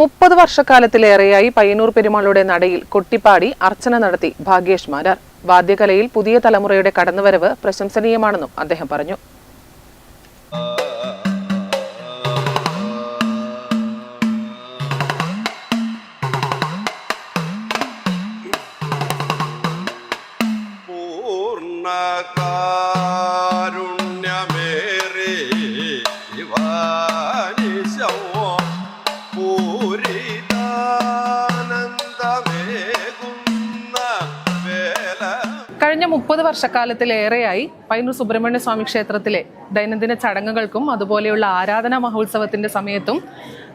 മുപ്പത് വർഷക്കാലത്തിലേറെയായി പയ്യന്നൂർ പെരുമാളുടെ നടയിൽ കൊട്ടിപ്പാടി അർച്ചന നടത്തി ഭാഗ്യേഷ് മാരാർ. വാദ്യകലയിൽ പുതിയ തലമുറയുടെ കടന്നുവരവ് പ്രശംസനീയമാണെന്നും അദ്ദേഹം പറഞ്ഞു. പൂർണകാരുണ്യമേറെ വർഷക്കാലത്തിലേറെയായി പൈനൂർ സുബ്രഹ്മണ്യ സ്വാമി ക്ഷേത്രത്തിലെ ദൈനംദിന ചടങ്ങുകൾക്കും അതുപോലെയുള്ള ആരാധന മഹോത്സവത്തിന്റെ സമയത്തും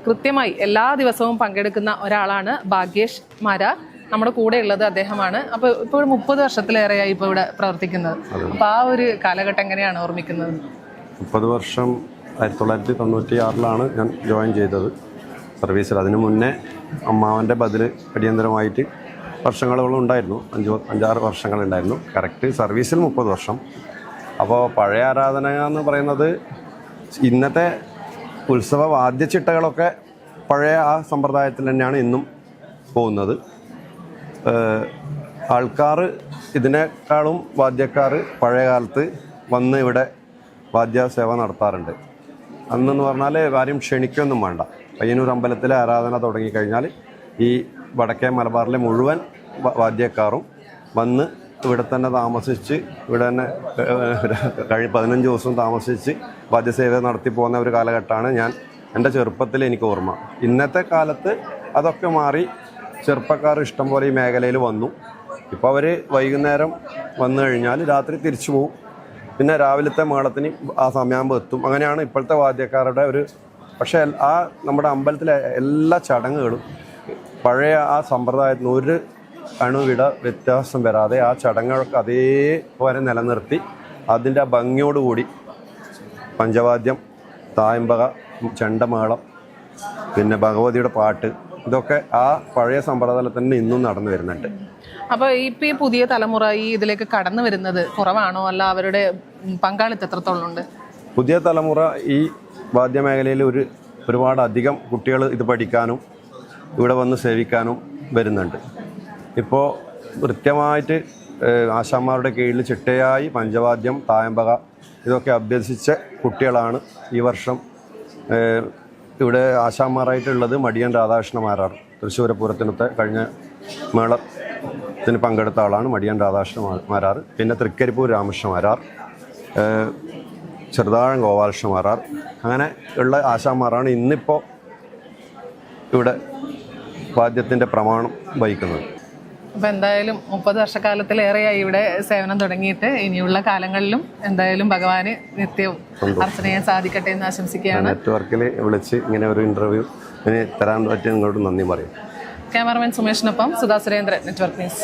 കൃത്യമായി എല്ലാ ദിവസവും പങ്കെടുക്കുന്ന ഒരാളാണ് ഭാഗ്യേഷ് മാരാർ. നമ്മുടെ കൂടെ ഉള്ളത് അദ്ദേഹമാണ്. അപ്പോൾ ഇപ്പോൾ മുപ്പത് വർഷത്തിലേറെയായി ഇപ്പോൾ ഇവിടെ പ്രവർത്തിക്കുന്നത്. അപ്പോൾ ആ ഒരു കാലഘട്ടം എങ്ങനെയാണ് ഓർമ്മിക്കുന്നത്? മുപ്പത് വർഷം ആയിരത്തി തൊള്ളായിരത്തി തൊണ്ണൂറ്റി ആറിലാണ് ഞാൻ ജോയിൻ ചെയ്തത് സർവീസിൽ. അതിനു മുന്നേ അമ്മാവന്റെ ബദൽ അടിയന്തരമായിട്ട് വർഷങ്ങളോളം ഉണ്ടായിരുന്നു. അഞ്ച് അഞ്ചാറ് വർഷങ്ങളുണ്ടായിരുന്നു. കറക്റ്റ് സർവീസിൽ മുപ്പത് വർഷം. അപ്പോൾ പഴയ ആരാധന എന്ന് പറയുന്നത് ഇന്നത്തെ ഉത്സവ വാദ്യച്ചിട്ടകളൊക്കെ പഴയ ആ സമ്പ്രദായത്തിൽ തന്നെയാണ് ഇന്നും പോകുന്നത്. ആൾക്കാർ ഇതിനേക്കാളും വാദ്യക്കാർ പഴയ കാലത്ത് വന്ന് ഇവിടെ വാദ്യ സേവ നടത്താറുണ്ട്. അന്നെന്ന് പറഞ്ഞാൽ ആരും ക്ഷണിക്കൊന്നും വേണ്ട. പയ്യന്നൂർ അമ്പലത്തിലെ ആരാധന തുടങ്ങിക്കഴിഞ്ഞാൽ ഈ വടക്കേ മലബാറിലെ മുഴുവൻ വാദ്യക്കാരും വന്ന് ഇവിടെ തന്നെ താമസിച്ച് ഇവിടെ തന്നെ കഴിഞ്ഞ പതിനഞ്ച് ദിവസം താമസിച്ച് വാദ്യസേവ നടത്തി പോകുന്ന ഒരു കാലഘട്ടമാണ് ഞാൻ എന്റെ ചെറുപ്പത്തിൽ എനിക്ക് ഓർമ്മ. ഇന്നത്തെ കാലത്ത് അതൊക്കെ മാറി ചെറുപ്പക്കാർ ഇഷ്ടം പോലെ ഈ മേഖലയിൽ വന്നു. ഇപ്പോൾ അവർ വൈകുന്നേരം വന്നു കഴിഞ്ഞാൽ രാത്രി തിരിച്ചു പോകും പിന്നെ രാവിലത്തെ മേളത്തിന് ആ സമയമാകുമ്പോൾ എത്തും. അങ്ങനെയാണ് ഇപ്പോഴത്തെ വാദ്യക്കാരുടെ ഒരു പക്ഷേ ആ നമ്മുടെ അമ്പലത്തിലെ എല്ലാ ചടങ്ങുകളും പഴയ ആ സമ്പ്രദായത്തിൽ ഒരു അണുവിട വ്യത്യാസം വരാതെ ആ ചടങ്ങുകളൊക്കെ അതേപോലെ നിലനിർത്തി അതിന്റെ ആ ഭംഗിയോടുകൂടി പഞ്ചവാദ്യം തായമ്പക ചെണ്ടമേളം പിന്നെ ഭഗവതിയുടെ പാട്ട് ഇതൊക്കെ ആ പഴയ സമ്പ്രദായത്തിൽ തന്നെ ഇന്നും നടന്നു വരുന്നുണ്ട്. അപ്പോൾ ഇപ്പൊ ഈ പുതിയ തലമുറ ഈ ഇതിലേക്ക് കടന്നു വരുന്നത് കുറവാണോ? അല്ല അവരുടെ പങ്കാളിത്തം എത്രത്തോളം ഉണ്ട്? പുതിയ തലമുറ ഈ വാദ്യമേഖലയിൽ ഒരു ഒരുപാട് അധികം കുട്ടികൾ ഇത് പഠിക്കാനും ഇവിടെ വന്ന് സേവിക്കാനും വരുന്നുണ്ട്. ഇപ്പോൾ കൃത്യമായിട്ട് ആശാന്മാരുടെ കീഴിൽ ചിട്ടയായി പഞ്ചവാദ്യം തായമ്പക ഇതൊക്കെ അഭ്യസിച്ച കുട്ടികളാണ് ഈ വർഷം ഇവിടെ ആശാന്മാരായിട്ടുള്ളത് മടിയൻ രാധാകൃഷ്ണമാരാർ തൃശ്ശൂർ പൂരത്തിനത്തെ കഴിഞ്ഞ മേളത്തിന് പങ്കെടുത്ത ആളാണ് മടിയൻ രാധാകൃഷ്ണ മാരാർ പിന്നെ തൃക്കരിപ്പൂർ രാമകൃഷ്ണ മാരാർ ചെറുതാഴം ചെറുതാഴം ഗോപാലകൃഷ്ണമാരാർ അങ്ങനെ ഉള്ള ആശാന്മാരാണ്. ഇന്നിപ്പോൾ ഇവിടെ വാദ്യത്തിന്റെ പ്രമാണം വഹിക്കുന്നത്. അപ്പോൾ എന്തായാലും മുപ്പത് വർഷക്കാലത്തിലേറെയായി ഇവിടെ സേവനം തുടങ്ങിയിട്ട് ഇനിയുള്ള കാലങ്ങളിലും എന്തായാലും ഭഗവാന് നിത്യവും അർച്ചന ചെയ്യാൻ സാധിക്കട്ടെ എന്ന് ആശംസിക്കുകയാണ്. നെറ്റ്വർക്കിൽ വിളിച്ച് ഇങ്ങനെ ഒരു ഇന്റർവ്യൂ ഇനി തരാൻ പറ്റിയ നിങ്ങളോട് നന്ദി പറയും. ക്യാമറമാൻ സുമേഷിനൊപ്പം സുധാ സുരേന്ദ്രൻ നെറ്റ്വർക്ക് ന്യൂസ്.